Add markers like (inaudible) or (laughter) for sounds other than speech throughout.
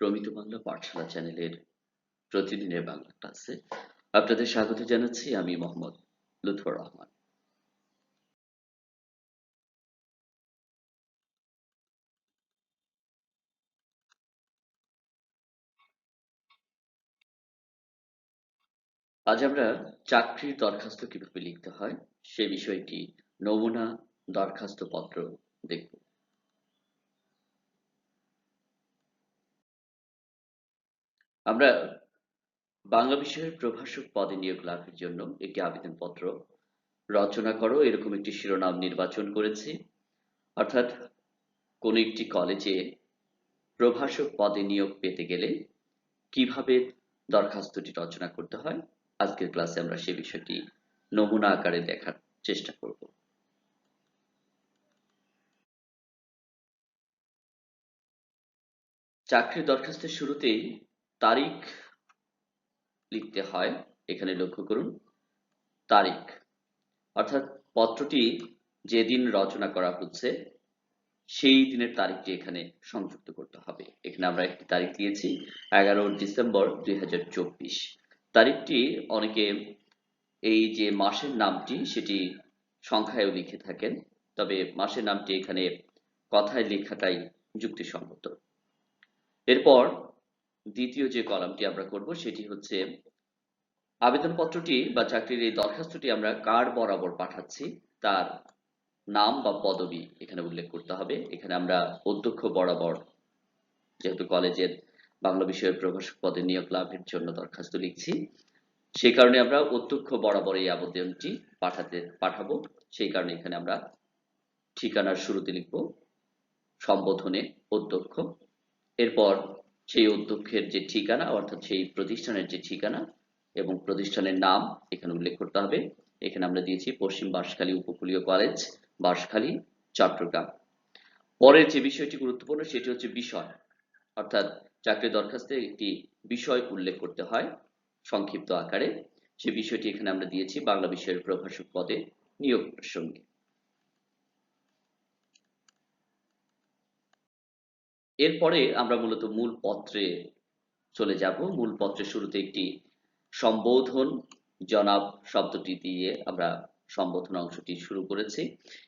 প্রমিত বাংলা পাঠশালা চ্যানেলের প্রতিদিনের বাংলা ক্লাসে আপনাদের স্বাগত জানাচ্ছি আমি মোহাম্মদ লুৎফর রহমান। আজ আমরা চাকরির দরখাস্ত কীভাবে লিখতে হয় সে বিষয়টি নমুনা দরখাস্ত পত্র দেখব। আমরা বাংলা বিষয়ের প্রভাষক পদে নিয়োগ লাভের জন্য একটি আবেদনপত্র রচনা করো। এরকম একটি শিরোনাম নির্বাচন করেছি। অর্থাৎ কোন একটি কলেজে প্রভাষক পদে নিয়োগ পেতে গেলে কীভাবে দরখাস্তটি রচনা করতে হয়, আজকের ক্লাসে আমরা সে বিষয়টি নমুনা আকারে দেখার চেষ্টা করব। চাকরির দরখাস্তের শুরুতেই তারিখ লিখতে হয়, এখানে লক্ষ্য করুন, তারিখ। অর্থাৎ পত্রটি যেদিন রচনা করা হচ্ছে, সেই দিনের তারিখটি এখানে সংযুক্ত করতে হবে। এখানে আমরা একটি তারিখ দিয়েছি, এগারো ডিসেম্বর দুই হাজার চব্বিশ। তারিখটি অনেকে এই যে মাসের নামটি, সেটি সংখ্যায়ও লিখে থাকেন, তবে মাসের নামটি এখানে কথায় লেখাটাই যুক্তিসঙ্গত। এরপর দ্বিতীয় যে কলামটি আমরা করব সেটি হচ্ছে আবেদনপত্রটি বা চাকরির এই দরখাস্তটি আমরা কার বরাবর পাঠাচ্ছি, তার নাম বা পদবি এখানে উল্লেখ করতে হবে। এখানে আমরা অধ্যক্ষ বরাবর যেহেতু কলেজের বাংলা বিষয়ের প্রভাষক পদে নিয়োগ লাভের জন্য দরখাস্ত লিখছি, সেই কারণে আমরা অধ্যক্ষ বরাবর এই আবেদনটি পাঠাতে, পাঠাবো। সেই কারণে এখানে আমরা ঠিকানার শুরুতে লিখব, সম্বোধনে অধ্যক্ষ। এরপর সেই অধ্যক্ষের যে ঠিকানা, অর্থাৎ সেই প্রতিষ্ঠানের যে ঠিকানা এবং প্রতিষ্ঠানের নাম এখানে উল্লেখ করতে হবে। এখানে আমরা দিয়েছি পশ্চিম বাঁশখালী উপকূলীয় কলেজ বাঁশখালী, চট্টগ্রাম। পরের যে বিষয়টি গুরুত্বপূর্ণ, সেটি হচ্ছে বিষয়। অর্থাৎ চাকরি দরখাস্তে একটি বিষয় উল্লেখ করতে হয় সংক্ষিপ্ত আকারে। সে বিষয়টি এখানে আমরা দিয়েছি বাংলা বিষয়ের প্রভাষক পদে নিয়োগ প্রসঙ্গে। এরপরে আমরা মূলত মূল পত্রে চলে যাব। মূল পত্রের শুরুতে একটি সম্বোধন, জনাব শব্দটি দিয়ে আমরা সম্বোধন অংশটি শুরু করেছি।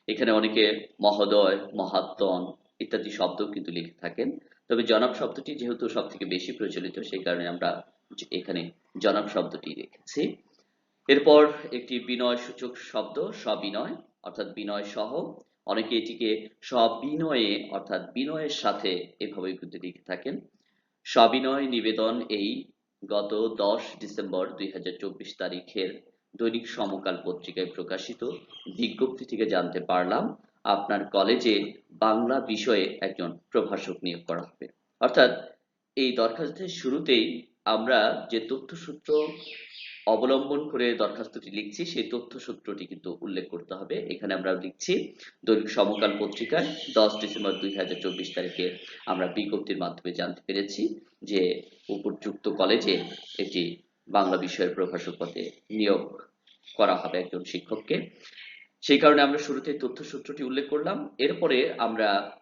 এখানে অনেকে মহোদয়, মহাত্মন ইত্যাদি শব্দ কিন্তু লিখে থাকেন। তবে জনাব শব্দটি যেহেতু সব থেকে বেশি প্রচলিত, সেই কারণে আমরা এখানে জনাব শব্দটি রেখেছি। এরপর একটি বিনয় সূচক শব্দ সবিনয় অর্থাৎ বিনয় সহ। অনেকে এটিকে সবিনয়ে, অর্থাৎ বিনয়ের সাথে এভাবে কিন্তু লিখে থাকেন। সবিনয় নিবেদন এই গত দশ ডিসেম্বর দুই তারিখের দৈনিক সমকাল পত্রিকায় প্রকাশিত। বিজ্ঞপ্তি থেকে জানতে পারলাম, আপনার কলেজে বাংলা বিষয়ে একজন প্রভাষক নিয়োগ করা হবে। অর্থাৎ এই দরখাস্তের শুরুতেই আমরা যে তথ্যসূত্র অবলম্বন করে দরখাস্তটি লিখছি, সেই তথ্যসূত্রটি কিন্তু উল্লেখ করতে হবে। এখানে আমরা লিখছি, দৈনিক সমকাল পত্রিকায় দশ ডিসেম্বর দুই হাজার চব্বিশ তারিখে আমরা বিজ্ঞপ্তির মাধ্যমে জানতে পেরেছি যে উপযুক্ত কলেজে একটি বাংলা বিষয়ের প্রভাষক পদে নিয়োগ করা হবে একজন শিক্ষককে। সেই কারণে আমরা শুরুতে তথ্যসূত্রটি উল্লেখ করলাম। এরপরে আমরা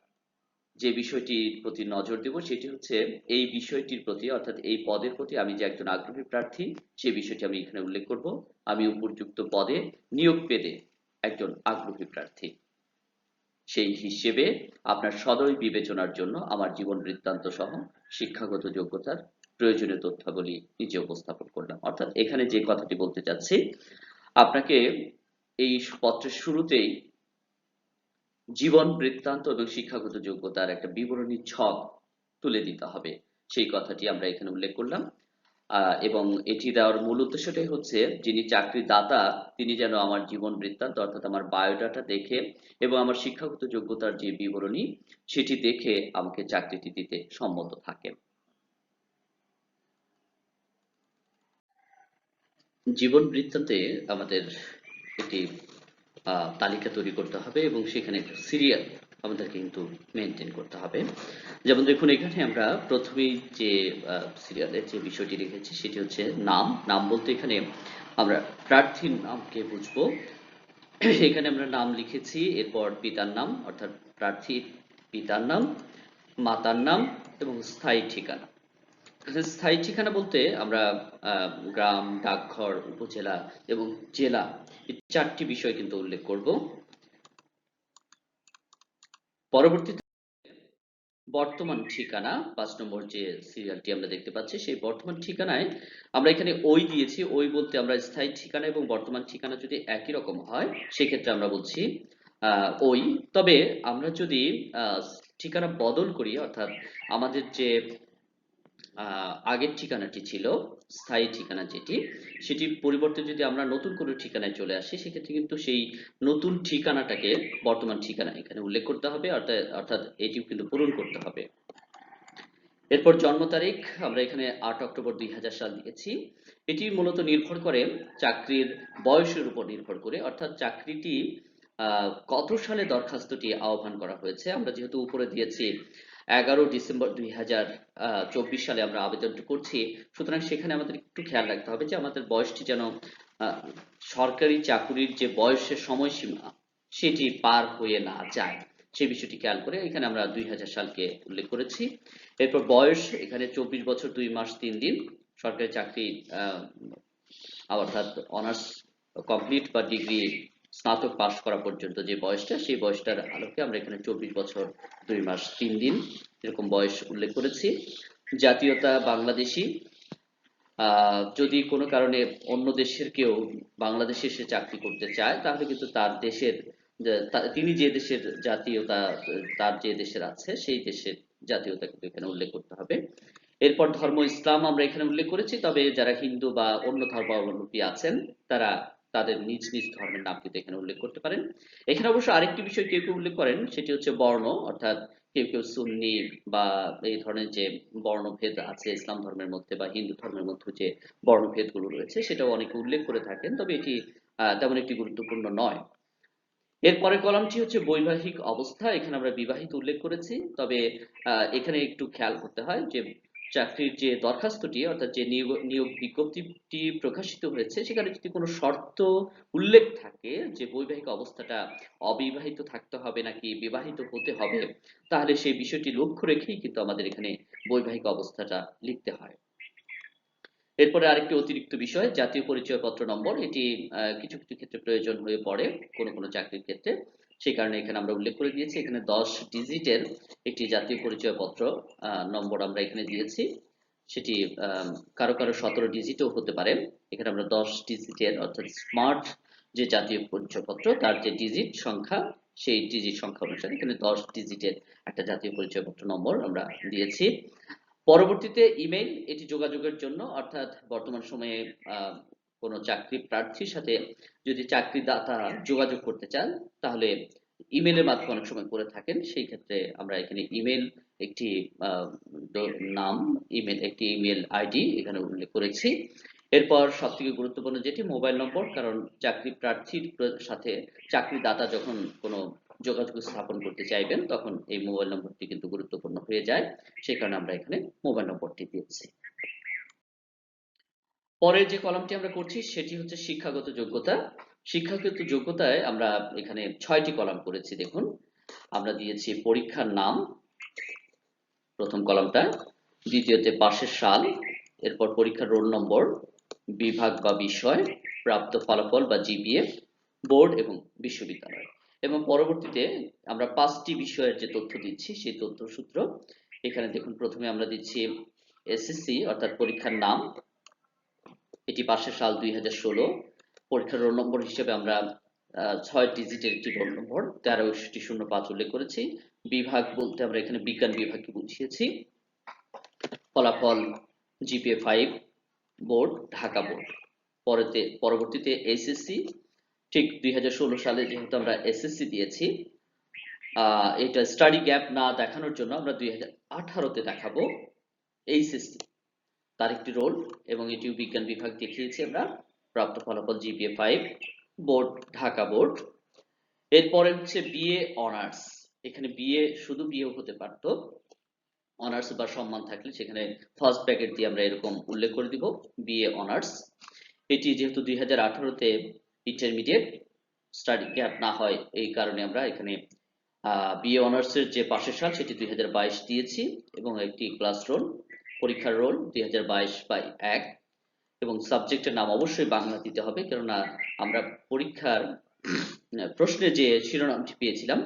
যে বিষয়টির প্রতি নজর দেব সেটি হচ্ছে এই বিষয়টির প্রতি, অর্থাৎ এই পদের প্রতি আমি যে একজন আগ্রহী প্রার্থী সেই বিষয়টি আমি এখানে উল্লেখ করব। আমি উপযুক্ত পদে নিয়োগ পেতে একজন আগ্রহী প্রার্থী। সেই হিসেবে আপনার সদয় বিবেচনার জন্য আমার জীবন বৃত্তান্ত সহ শিক্ষাগত যোগ্যতার প্রয়োজনীয় তথ্যাবলী নিজে উপস্থাপন করলাম। অর্থাৎ এখানে যে কথাটি বলতে চাচ্ছি, আপনাকে এই পত্রের শুরুতেই জীবন, বৃত্তান্ত এবং শিক্ষাগত যোগ্যতার একটা বিবরণী ছক তুলে দিতে হবে। সেই কথাটি আমরা এখানে উল্লেখ করলাম। এবং এটি দেওয়ার মূল উদ্দেশ্যটাই হচ্ছে যিনি চাকরি দাতা তিনি যেন আমার জীবন বৃত্তান্ত, অর্থাৎ আমার বায়োডাটা দেখে এবং আমার শিক্ষাগত যোগ্যতার যে বিবরণী, সেটি দেখে আমাকে চাকরিটি দিতে সম্মত থাকেন। জীবন বৃত্তান্তে আমাদের একটি তালিকা তৈরি করতে হবে এবং সেখানে সিরিয়াল আমাদের কিন্তু মেনটেন করতে হবে। যেমন দেখুন, এখানে আমরা প্রথমেই যে সিরিয়ালের যে বিষয়টি রেখেছি, সেটি হচ্ছে নাম। নাম বলতে এখানে আমরা প্রার্থীর নামকে বুঝব। এখানে আমরা নাম লিখেছি, এরপর পিতার নাম, অর্থাৎ প্রার্থীর পিতার নাম, মাতার নাম এবং স্থায়ী ঠিকানা। স্থায়ী ঠিকানা বলতে আমরা গ্রাম, ডাকঘর, উপজেলা এবং জেলা এই চারটি বিষয় কিন্তু উল্লেখ করব। পরবর্তীতে বর্তমান ঠিকানা, পাঁচ নম্বর যে সিরিয়ালটি আমরা দেখতে পাচ্ছি, সেই বর্তমান ঠিকানায় আমরা এখানে ওই দিয়েছি। ওই বলতে আমরা স্থায়ী ঠিকানা এবং বর্তমান ঠিকানা যদি একই রকম হয়, সেক্ষেত্রে আমরা বলছি ওই। তবে আমরা যদি ঠিকানা বদল করি, অর্থাৎ আমাদের যে আগের ঠিকানাটি ছিল, স্থায়ী ঠিকানা যেটি সেটির পরিবর্তে যদি আমরা নতুন কোনো ঠিকানায় চলে আসি, সেক্ষেত্রে কিন্তু সেই নতুন ঠিকানাটাকে বর্তমান ঠিকানা এখানে উল্লেখ করতে হবে, অর্থাৎ এটিও কিন্তু পূরণ করতে হবে। এরপর জন্ম তারিখ, আমরা এখানে আট অক্টোবর দুই হাজার সাল দিয়েছি এটি মূলত নির্ভর করে চাকরির বয়সের উপর নির্ভর করে, অর্থাৎ চাকরিটি কত সালে দরখাস্তটি আহ্বান করা হয়েছে, আমরা যেহেতু উপরে দিয়েছি এগারো ডিসেম্বর দুই হাজার চব্বিশ সালে আমরা আবেদনটি করছি। সুতরাং সেখানে আমাদের একটু খেয়াল রাখতে হবে যে আমাদের বয়সটি যেন সরকারি চাকুরির যে বয়সের সময়সীমা, সেটি পার হয়ে না যায়। সেই বিষয়টি খেয়াল করে এখানে আমরা দুই হাজার সালকে উল্লেখ করেছি। এরপর বয়স এখানে চব্বিশ বছর, দুই মাস, তিন দিন। সরকারি চাকরি অর্থাৎ অনার্স কমপ্লিট বা ডিগ্রি স্নাতক পাশ করা পর্যন্ত যে বয়সটা, সেই বয়সটার আলোকে আমরা এখানে চব্বিশ বছর, দুই মাস, তিন দিন এরকম বয়স উল্লেখ করেছি। জাতীয়তা বাংলাদেশি। যদি কোনো কারণে অন্য দেশের কেউ বাংলাদেশে এসে চাকরি করতে চায়, তাহলে কিন্তু তার দেশের তিনি যে দেশের জাতীয়তা, তার যে দেশের আছে, সেই দেশের জাতীয়তা কিন্তু এখানে উল্লেখ করতে হবে। এরপর ধর্ম, ইসলাম আমরা এখানে উল্লেখ করেছি, তবে যারা হিন্দু বা অন্য ধর্মাবলম্বী আছেন, তারা তাদের নিজ নিজ ধর্মের নাম কিন্তু এখানে উল্লেখ করতে পারেন। এখানে অবশ্য আরেকটি বিষয় কেউ কেউ উল্লেখ করেন, সেটি হচ্ছে বর্ণ, অর্থাৎ কেউ কেউ সুন্নি বা এই ধরনের যে বর্ণভেদ আছে ইসলাম ধর্মের মধ্যে বা হিন্দু ধর্মের মধ্যে যে বর্ণভেদগুলো রয়েছে, সেটাও অনেকে উল্লেখ করে থাকেন, তবে এটি তেমন একটি গুরুত্বপূর্ণ নয়। এরপরে কলামটি হচ্ছে বৈবাহিক অবস্থা, এখানে আমরা বিবাহিত উল্লেখ করেছি, তবে এখানে একটু খেয়াল করতে হয় যে চাকরির যে দরখাস্তটি, অর্থাৎ যে নিয়োগ বিজ্ঞপ্তিটি প্রকাশিত হয়েছে, সেখানে যদি কোনো শর্ত উল্লেখ থাকে যে বৈবাহিক অবস্থাটা অবিবাহিত থাকতে হবে নাকি বিবাহিত হতে হবে, তাহলে সেই বিষয়টি লক্ষ্য রেখেই কিন্তু আমাদের এখানে বৈবাহিক অবস্থাটা লিখতে হয়। এরপরে আরেকটি অতিরিক্ত বিষয়, জাতীয় পরিচয়পত্র নম্বর, এটি কিছু কিছু ক্ষেত্রে প্রয়োজন হয়ে পড়ে কোনো কোনো চাকরির ক্ষেত্রে। সেই কারণে এখানে আমরা উল্লেখ করে দিয়েছি এখানে দশ ডিজিটের একটি জাতীয় পরিচয়পত্র আহ, নম্বর আমরা এখানে দিয়েছি। সেটি কারও কারও সতেরো ডিজিটও হতে পারে। এখানে আমরা দশ ডিজিটের অর্থাৎ স্মার্ট যে জাতীয় পরিচয়পত্র তার যে ডিজিট সংখ্যা সেই ডিজিট সংখ্যা অনুসারে এখানে দশ ডিজিটের একটা জাতীয় পরিচয়পত্র নম্বর আমরা দিয়েছি। পরবর্তীতে ইমেইল এটি যোগাযোগের জন্য অর্থাৎ বর্তমান সময়ে কোনো চাকরি প্রার্থীর সাথে যদি চাকরিদাতা যোগাযোগ করতে চান, তাহলে ইমেলের মাধ্যমে অনেক সময় করে থাকেন। সেই ক্ষেত্রে আমরা এখানে ইমেল একটি নাম ইমেল একটি ইমেল আইডি এখানে উল্লেখ করেছি। এরপর সব থেকে গুরুত্বপূর্ণ যেটি মোবাইল নম্বর, কারণ চাকরি প্রার্থীর প্র- সাথে চাকরিদাতা যখন কোনো যোগাযোগ স্থাপন করতে চাইবেন, তখন এই মোবাইল নম্বরটি কিন্তু গুরুত্বপূর্ণ হয়ে যায়। সেই কারণে আমরা এখানে মোবাইল নম্বরটি দিয়েছি পরের যে কলামটি আমরা করছি, সেটি হচ্ছে শিক্ষাগত যোগ্যতা। শিক্ষাগত যোগ্যতায় আমরা এখানে ছয়টি কলাম করেছি, দেখুন। আমরা দিয়েছি পরীক্ষার নাম, প্রথম কলামটা। দ্বিতীয়তে পাশের সাল, এরপর পরীক্ষার রোল নম্বর, বিভাগ বা বিষয়, প্রাপ্ত ফলাফল বা জিপিএ, বোর্ড এবং বিশ্ববিদ্যালয়। এবং পরবর্তীতে আমরা পাঁচটি বিষয়ের যে তথ্য দিচ্ছি, সেই তথ্য সূত্র, এখানে দেখুন, প্রথমে আমরা দিচ্ছি এসএসসি, অর্থাৎ পরীক্ষার নাম এটি পাশের সাল দুই হাজার ষোলো। পরীক্ষার রোল নম্বর হিসেবে আমরা ছয় ডিজিটের একটি রোল নম্বর তেরোটি শূন্য পাঁচ উল্লেখ করেছি। বিভাগ বলতে আমরা এখানে বিজ্ঞান বিভাগকে বুঝিয়েছি। ফলাফল GPA five board Dhaka board পরেতে, পরবর্তীতে এসএসসি ঠিক দুই হাজার ষোলো সালে যেহেতু আমরা এসএসসি দিয়েছি এটা স্টাডি গ্যাপ না দেখানোর জন্য আমরা দুই হাজার আঠারোতে দেখাবো এইচএসসি তার একটি রোল এবং এটিও বিজ্ঞান বিভাগ দেখিয়েছি আমরা। প্রাপ্ত ফলাফল GPA five board Dhaka board এরপরে হচ্ছে বিএ অনার্স এখানে বিএ শুধু বিএও হতে পারতো। অনার্স বা সম্মান থাকলে সেখানে ফার্স্ট ব্র্যাকেট দিয়ে আমরা এরকম উল্লেখ করে দিব বিএ অনার্স এটি যেহেতু দুই হাজার আঠারোতে ইন্টারমিডিয়েট স্টাডি গ্যাপ না হয়, এই কারণে আমরা এখানে বিএ অনার্সের যে পাশের সাল, সেটি দুই হাজার বাইশ দিয়েছি এবং একটি ক্লাস রোল পরীক্ষার রোল দুই হাজার বাইশ বাই এক এবং সাবজেক্টের নাম অবশ্যই বাংলা দিতে হবে কেননা আমরা পরীক্ষার (clears throat) প্রশ্নে যে শিরোনামটি পেয়েছিলাম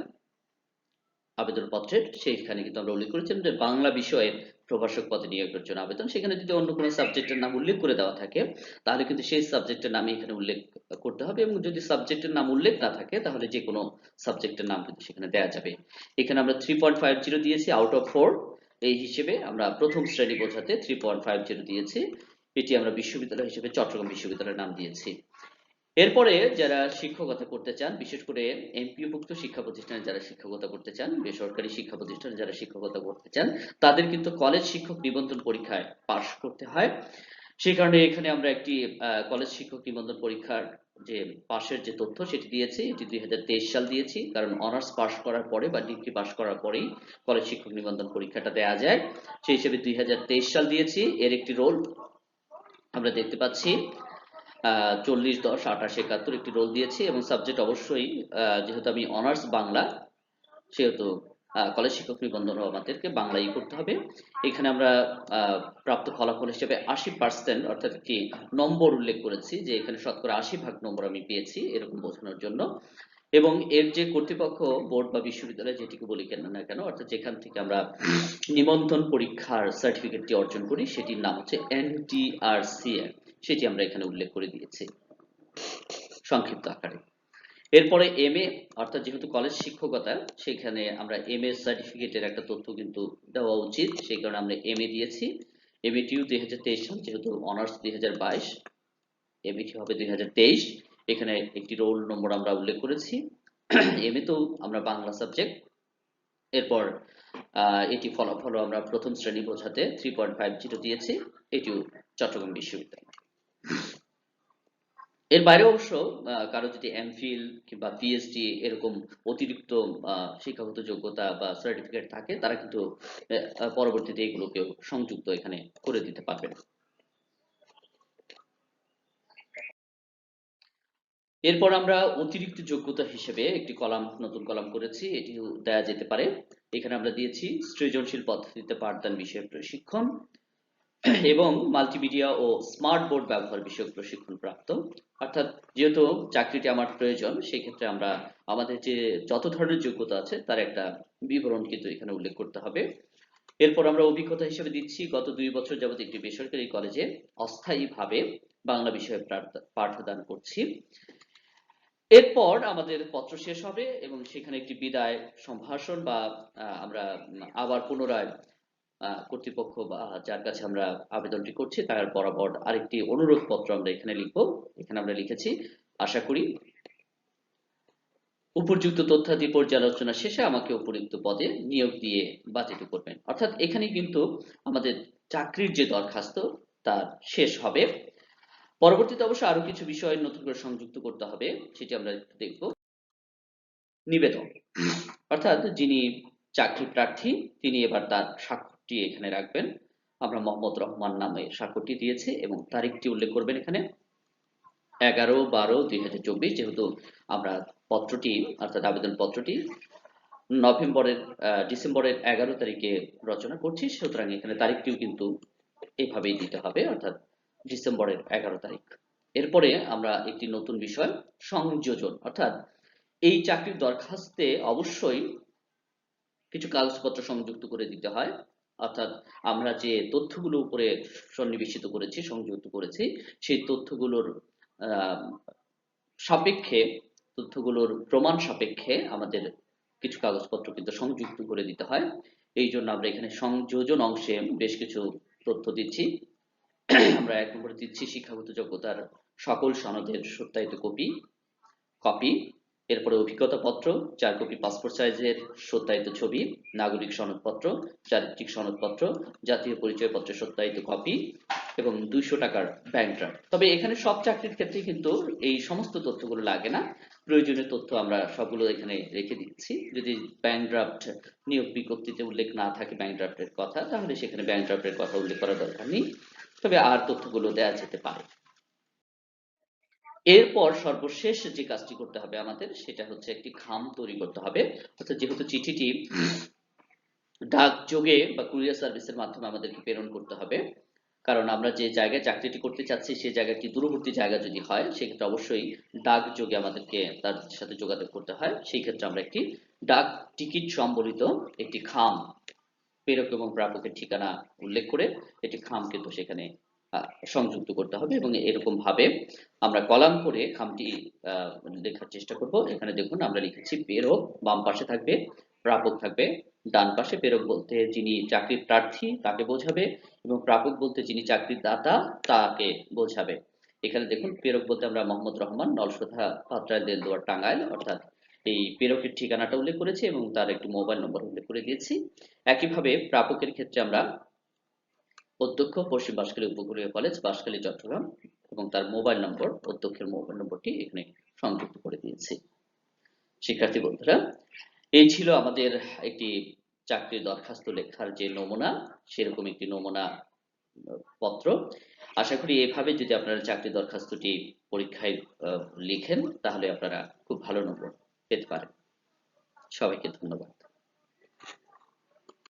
আবেদনপত্রের, সেইখানে কিন্তু আমরা উল্লেখ করেছিলাম যে বাংলা বিষয়ের প্রভাষক পদে নিয়োগের জন্য আবেদন। সেখানে যদি অন্য কোনো সাবজেক্টের নাম উল্লেখ করে দেওয়া থাকে, তাহলে কিন্তু সেই সাবজেক্টের নামই এখানে উল্লেখ করতে হবে এবং যদি সাবজেক্টের নাম উল্লেখ না থাকে, তাহলে যে কোনো সাবজেক্টের নাম কিন্তু সেখানে দেওয়া যাবে। এখানে আমরা থ্রি পয়েন্ট ফাইভ জিরো দিয়েছি আউট অফ ফোর এই হিসেবে আমরা প্রথম শ্রেণি বোঝাতে থ্রি পয়েন্ট ফাইভ জিরো দিয়েছি। এটি আমরা বিশ্ববিদ্যালয় হিসেবে চট্টগ্রাম বিশ্ববিদ্যালয়ের নাম দিয়েছি। এরপরে যারা শিক্ষকতা করতে চান, বিশেষ করে এমপিওভুক্ত শিক্ষা প্রতিষ্ঠানে যারা শিক্ষকতা করতে চান, বেসরকারি শিক্ষা প্রতিষ্ঠানে যারা শিক্ষকতা করতে চান, তাদের কিন্তু কলেজ শিক্ষক নিবন্ধন পরীক্ষায় পাশ করতে হয়। সেই কারণে এখানে আমরা একটি কলেজ শিক্ষক নিবন্ধন পরীক্ষার যে পাশের যে তথ্য সেটি দিয়েছি এটি দুই হাজার তেইশ সাল দিয়েছি। কারণ অনার্স পাশ করার পরে বা ডিগ্রি পাশ করার পরেই কলেজ শিক্ষক নিবন্ধন পরীক্ষাটা দেওয়া যায়। সেই হিসেবে দুই হাজার তেইশ সাল দিয়েছি। এর একটি রোল আমরা দেখতে পাচ্ছি আহ চল্লিশ দশ আঠাশ একাত্তর একটি রোল দিয়েছি এবং সাবজেক্ট অবশ্যই আহ, যেহেতু আমি অনার্স বাংলা সেহেতু কলেজ শিক্ষক নিবন্ধন আমাদেরকে বাংলাই করতে হবে। এখানে আমরা প্রাপ্ত ফলাফল হিসেবে আশি পার্সেন্ট অর্থাৎ একটি নম্বর উল্লেখ করেছি, যে এখানে শতকরা আশি ভাগ নম্বর আমি পেয়েছি এরকম বোঝানোর জন্য। এবং এর যে কর্তৃপক্ষ, বোর্ড বা বিশ্ববিদ্যালয় যেটিকে বলি কেন না কেন, অর্থাৎ যেখান থেকে আমরা নিবন্ধন পরীক্ষার সার্টিফিকেটটি অর্জন করি, সেটির নাম হচ্ছে এনটিআরসিএ সেটি আমরা এখানে উল্লেখ করে দিয়েছি। সংক্ষিপ্ত আকারে। এরপরে এম এ অর্থাৎ যেহেতু কলেজ শিক্ষকতা, সেখানে আমরা এম এ সার্টিফিকেটের একটা তথ্য কিন্তু দেওয়া উচিত। সেই কারণে আমরা এম এ দিয়েছি। এম এটিও দুই হাজার তেইশ সাল, যেহেতু অনার্স দুই হাজার বাইশ এম এমএটি হবে দুই হাজার তেইশ, এখানে একটি রোল নম্বর আমরা উল্লেখ করেছি। এম এ তো আমরা বাংলা সাবজেক্ট এরপর এটি ফলাফল আমরা প্রথম শ্রেণি বোঝাতে থ্রি পয়েন্ট ফাইভ জিরো দিয়েছি। এটিও চট্টগ্রাম বিশ্ববিদ্যালয়। এর বাইরে অবশ্য কারও যদি এমফিল কিংবা পিএইচডি এরকম অতিরিক্ত শিক্ষাগত যোগ্যতা বা সার্টিফিকেট থাকে, তারা কিন্তু পরবর্তীতে এগুলোকেও সংযুক্ত এখানে করে দিতে পারবেন এরপর আমরা অতিরিক্ত যোগ্যতা হিসেবে একটি কলাম, নতুন কলাম করেছি, এটিও দেয়া যেতে পারে। এখানে আমরা দিয়েছি সৃজনশীল পদ্ধতিতে পাঠদান বিষয়ে প্রশিক্ষণ। (clears throat) এবং মাল্টিমিডিয়া ও স্মার্ট বোর্ড ব্যবহার বিষয়ক প্রশিক্ষণ প্রাপ্ত অর্থাৎ যেহেতু চাকরিটি আমার প্রয়োজন সেই ক্ষেত্রে আমরা আমাদের যে যত ধরনের যোগ্যতা আছে, তার একটা বিবরণ কিন্তু এখানে উল্লেখ করতে হবে। এরপর আমরা অভিজ্ঞতা হিসেবে দিচ্ছি, গত দুই বছর যাবত একটি বেসরকারি কলেজে অস্থায়ীভাবে বাংলা বিষয়ে পাঠদান করছি। এরপর আমাদের পত্র শেষ হবে এবং সেখানে একটি বিদায় সম্ভাষণ বা আমরা আবার পুনরায় কর্তৃপক্ষ বা যার কাছে আমরা আবেদনটি করছি, তার বরাবর আরেকটি অনুরোধ পত্র আমরা এখানে লিখব। এখানে আমরা লিখেছি, আশা করি উপযুক্ত তথ্যাদি পর্যালোচনা শেষে আমাকে উপযুক্ত পদে নিয়োগ দিয়ে বাতিত করবেন। অর্থাৎ এখানে কিন্তু আমাদের চাকরির যে দরখাস্ত তার শেষ হবে। পরবর্তীতে অবশ্য আরও কিছু বিষয় নতুন করে সংযুক্ত করতে হবে, সেটি আমরা দেখব। নিবেদন। অর্থাৎ যিনি চাকরি প্রার্থী, তিনি এবার তার স্বাক্ষরটি এখানে রাখবেন। আমরা মোহাম্মদ রহমান নামে স্বাক্ষরটি দিয়েছি এবং তারিখটি উল্লেখ করবেন এখানে। এগারো বারো দুই হাজার চব্বিশ, যেহেতু আমরা পত্রটি, অর্থাৎ আবেদন পত্রটি নভেম্বরের ডিসেম্বরের এগারো তারিখে রচনা করছি, সুতরাং এখানে তারিখটিও কিন্তু এভাবেই দিতে হবে, অর্থাৎ ডিসেম্বরের এগারো তারিখ। এরপরে আমরা একটি নতুন বিষয়, সংযোজন, অর্থাৎ এই চাকরির দরখাস্তে অবশ্যই কিছু কাগজপত্র সংযুক্ত করে দিতে হয়। অর্থাৎ আমরা যে তথ্যগুলো উপরে সন্নিবেশিত করেছি, সংযুক্ত করেছি, সেই তথ্যগুলোর সাপেক্ষে, তথ্যগুলোর প্রমাণ সাপেক্ষে আমাদের কিছু কাগজপত্র কিন্তু সংযুক্ত করে দিতে হয়। এই জন্য আমরা এখানে সংযোজন অংশে বেশ কিছু তথ্য দিচ্ছি। আমরা এক নম্বরে দিচ্ছি শিক্ষাগত যোগ্যতার সকল সনদের সত্যায়িত কপি কপি। এরপরে অভিজ্ঞতা পত্র চার কপি পাসপোর্ট সাইজের সত্যায়িত ছবি, নাগরিক সনদপত্র চারিত্রিক সনদপত্র, জাতীয় পরিচয়পত্রের সত্যায়িত কপি এবং দুইশো টাকার ব্যাংক তবে এখানে সব চাকরির ক্ষেত্রে কিন্তু এই সমস্ত তথ্যগুলো লাগে না। প্রয়োজনীয় তথ্য আমরা সবগুলো এখানে রেখে দিচ্ছি। যদি ব্যাংক ড্রাফট নিয়োগ বিজ্ঞপ্তিতে উল্লেখ না থাকে ব্যাংক ড্রাফটের কথা, তাহলে সেখানে ব্যাংক ড্রাফটের কথা উল্লেখ করার দরকার নেই। তবে আর তথ্যগুলো দেওয়া যেতে পারে। এরপর সর্বশেষ যে কাজটি করতে হবে আমাদের, সেটা হচ্ছে একটি খাম তৈরি করতে হবে। অর্থাৎ যেহেতু চিঠিটি ডাক যোগে বা কুরিয়ার সার্ভিসের মাধ্যমে আমাদেরকে প্রেরণ করতে হবে, কারণ আমরা যে জায়গায় চাকরিটি করতে চাচ্ছি সেই জায়গাটি দূরবর্তী জায়গা যদি হয়, সেক্ষেত্রে অবশ্যই ডাক যোগে আমাদেরকে তার সাথে যোগাযোগ করতে হয়। সেই ক্ষেত্রে আমরা একটি ডাক টিকিট সম্বলিত একটি খাম, প্রেরক এবং প্রাপকের ঠিকানা উল্লেখ করে একটি খাম কিন্তু সেখানে সংযুক্ত করতে হবে এবং এরকম ভাবে আমরা কলাম করে খামটি আহ, লেখার চেষ্টা করব। এখানে দেখুন আমরা লিখেছি প্রেরক বাম পাশে থাকবে প্রাপক থাকবে ডান পাশে প্রেরক বলতে যিনি চাকরির প্রার্থী তাকে বোঝাবে এবং প্রাপক বলতে যিনি চাকরির দাতা তাকে বোঝাবে। এখানে দেখুন প্রেরক বলতে আমরা মোহাম্মদ রহমান নলসোথা পাত্রায় দেলদুয়ার টাঙ্গাইল অর্থাৎ এই প্রেরকের ঠিকানাটা উল্লেখ করেছি এবং তার একটি মোবাইল নম্বর উল্লেখ করে দিয়েছি। একইভাবে প্রাপকের ক্ষেত্রে আমরা অধ্যক্ষ পশ্চিম বাঁশখালী উপকূলীয় কলেজ বাঁশখালী, চট্টগ্রাম এবং তার মোবাইল নম্বর অধ্যক্ষের মোবাইল নম্বরটি এখানে সংযুক্ত করে দিয়েছি। শিক্ষার্থী বন্ধুরা, এই ছিল আমাদের একটি চাকরির দরখাস্ত লেখার যে নমুনা, সেরকম একটি নমুনা পত্র। আশা করি এভাবে যদি আপনারা চাকরি দরখাস্তটি পরীক্ষায় লিখেন, তাহলে আপনারা খুব ভালো নম্বর পেতে পারেন। সবাইকে ধন্যবাদ।